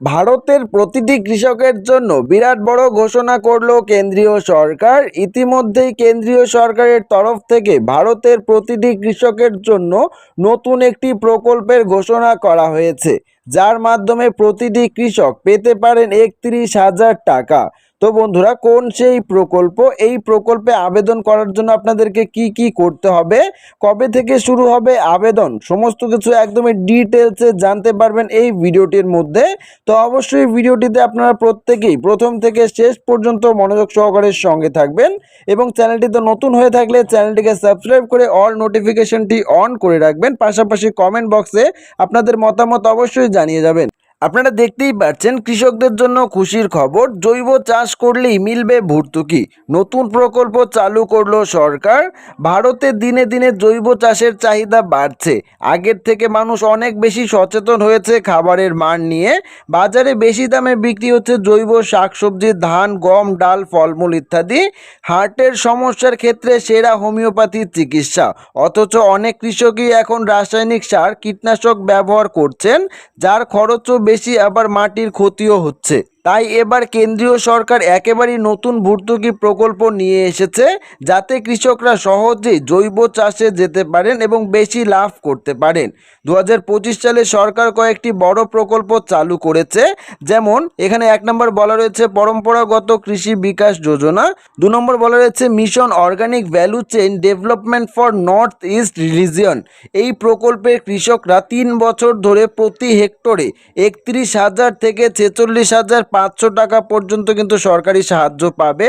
ভারতের প্রতিটি কৃষকের জন্য বিরাট বড় ঘোষণা করল কেন্দ্রীয় সরকার। ইতিমধ্যেই কেন্দ্রীয় সরকারের তরফ থেকে ভারতের প্রতিটি কৃষকের জন্য নতুন একটি প্রকল্পের ঘোষণা করা হয়েছে, যার মাধ্যমে প্রতিটি কৃষক পেতে পারেন একত্রিশ হাজার টাকা। তো বন্ধুরা, কোন সেই প্রকল্প? এই প্রকল্পে আবেদন করার জন্য আপনাদেরকে কি কি করতে হবে? কবে থেকে শুরু হবে আবেদন? সমস্ত কিছু একদমই ডিটেলসে জানতে পারবেন এই ভিডিওটির মধ্যে। তো অবশ্যই ভিডিওটিতে আপনারা প্রত্যেকেই প্রথম থেকে শেষ পর্যন্ত মনোযোগ সহকারে সঙ্গে থাকবেন এবং চ্যানেলটি তো নতুন হয়ে থাকলে চ্যানেলটিকে সাবস্ক্রাইব করে অল নোটিফিকেশনটি অন করে রাখবেন। পাশাপাশি কমেন্ট বক্সে আপনাদের মতামত অবশ্যই জানিয়ে যাবেন। আপনারা দেখতেই পাচ্ছেন কৃষকদের জন্য খুশির খবর, জৈব চাষ করলেই মিলবে ভর্তুকি। নতুন প্রকল্প চালু করল সরকার, ভারতে দিনে দিনে জৈব চাষের চাহিদা বাড়ছে। আগের থেকে মানুষ অনেক বেশি সচেতন হয়েছে খাবারের মান নিয়ে। বাজারে বেশি দামে বিক্রি হচ্ছে জৈব শাকসবজি, ধান, গম, ডাল, ফলমূল ইত্যাদি। হার্টের সমস্যার ক্ষেত্রে সেরা হোমিওপ্যাথির চিকিৎসা। অথচ অনেক কৃষকই এখন রাসায়নিক সার, কীটনাশক ব্যবহার করছেন, যার খরচও বেশি আবার মাটির ক্ষতিও হচ্ছে। তাই এবার কেন্দ্রীয় সরকার একেবারেই নতুন ভর্তুকি প্রকল্প নিয়ে এসেছে, যাতে কৃষকরা সহজেই জৈব চাষে যেতে পারেন এবং বেশি লাভ করতে পারেন। দু হাজার পঁচিশ সালে সরকার কয়েকটি বড় প্রকল্প চালু করেছে, যেমন এখানে এক নম্বর বলা রয়েছে পরম্পরাগত কৃষি বিকাশ যোজনা, দু নম্বর বলা রয়েছে mission organic value chain development for north east region. এই প্রকল্পের কৃষকরা তিন বছর ধরে প্রতি হেক্টরে একত্রিশ হাজার থেকে ছেচল্লিশ হাজার পাঁচশো টাকা পর্যন্ত কিন্তু সরকারি সাহায্য পাবে।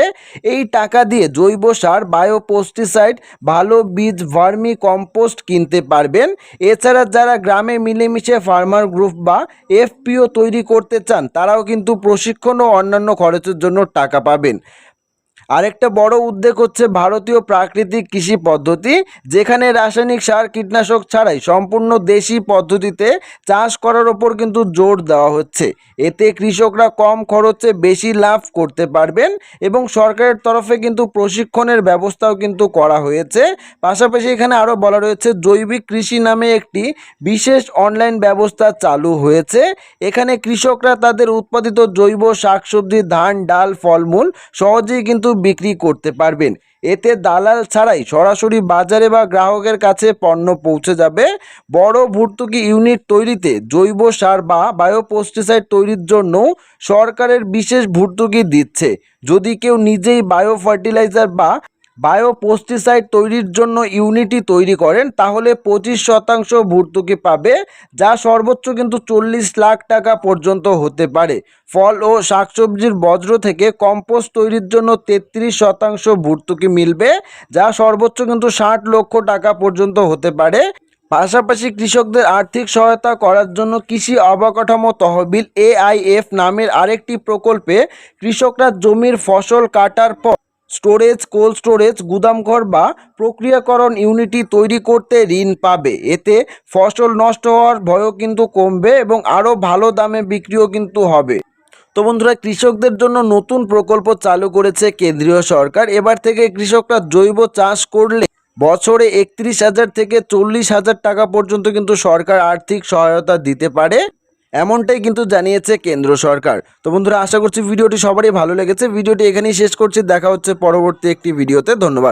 এই টাকা দিয়ে জৈব সার বায়ো পেস্টিসাইড ভালো বীজ, ভার্মি কম্পোস্ট কিনতে পারবেন। এছাড়া যারা গ্রামে মিলেমিশে ফার্মার গ্রুপ বা এফপিও তৈরি করতে চান, তারাও কিন্তু প্রশিক্ষণ ও অন্যান্য খরচের জন্য টাকা পাবেন। আরেকটা বড় উদ্যোগ হচ্ছে ভারতীয় প্রাকৃতিক কৃষি পদ্ধতি, যেখানে রাসায়নিক সার, কীটনাশক ছাড়াই সম্পূর্ণ দেশি পদ্ধতিতে চাষ করার ওপর কিন্তু জোর দেওয়া হচ্ছে। এতে কৃষকরা কম খরচে বেশি লাভ করতে পারবেন এবং সরকারের তরফে কিন্তু প্রশিক্ষণের ব্যবস্থাও কিন্তু করা হয়েছে। পাশাপাশি এখানে আরও বলা রয়েছে, জৈবিক কৃষি নামে একটি বিশেষ অনলাইন ব্যবস্থা চালু হয়েছে। এখানে কৃষকরা তাদের উৎপাদিত জৈব শাকসবজি, ধান, ডাল, ফলমূল সহজেই কিন্তু বিক্রি করতে পারবেন। এতে দালাল ছাড়াই সরাসরি বাজারে বা গ্রাহকের কাছে পণ্য পৌঁছে যাবে। বড় ভর্তুকি ইউনিট তৈরিতে জৈব সার বা বায়োপোস্টিসাইড তৈরির জন্য সরকারের বিশেষ ভর্তুকি দিচ্ছে। যদি কেউ নিজেই বায়ো ফার্টিলাইজার বা বায়োপেস্টিসাইড তৈরির জন্য ইউনিটি তৈরি করেন, তাহলে পঁচিশ শতাংশ ভর্তুকি পাবে, যা সর্বোচ্চ কিন্তু চল্লিশ লাখ টাকা পর্যন্ত হতে পারে। ফল ও শাকসবজির বজ্র থেকে কম্পোস্ট তৈরির জন্য তেত্রিশ শতাংশ ভর্তুকি মিলবে, যা সর্বোচ্চ কিন্তু ষাট লক্ষ টাকা পর্যন্ত হতে পারে। পাশাপাশি কৃষকদের আর্থিক সহায়তা করার জন্য কৃষি অবকাঠামো তহবিল এআইএফ নামের আরেকটি প্রকল্পে কৃষকরা জমির ফসল কাটার পর স্টোরেজ, কোল্ড স্টোরেজ, গুদামঘর বা প্রক্রিয়াকরণ ইউনিটি তৈরি করতে ঋণ পাবে। এতে ফসল নষ্ট হওয়ার ভয়ও কিন্তু কমবে এবং আরও ভালো দামে বিক্রিও কিন্তু হবে। তো বন্ধুরা, কৃষকদের জন্য নতুন প্রকল্প চালু করেছে কেন্দ্রীয় সরকার। এবার থেকে কৃষকরা জৈব চাষ করলে বছরে একত্রিশ হাজার থেকে চল্লিশ হাজার টাকা পর্যন্ত কিন্তু সরকার আর্থিক সহায়তা দিতে পারে। এমনটাই কিন্তু জানিয়েছে কেন্দ্র সরকার। তো বন্ধুরা, আশা করছি ভিডিওটি সবারই ভালো লেগেছে। ভিডিওটি এখানেই শেষ করছি। দেখা হচ্ছে পরবর্তী একটি ভিডিওতে। ধন্যবাদ।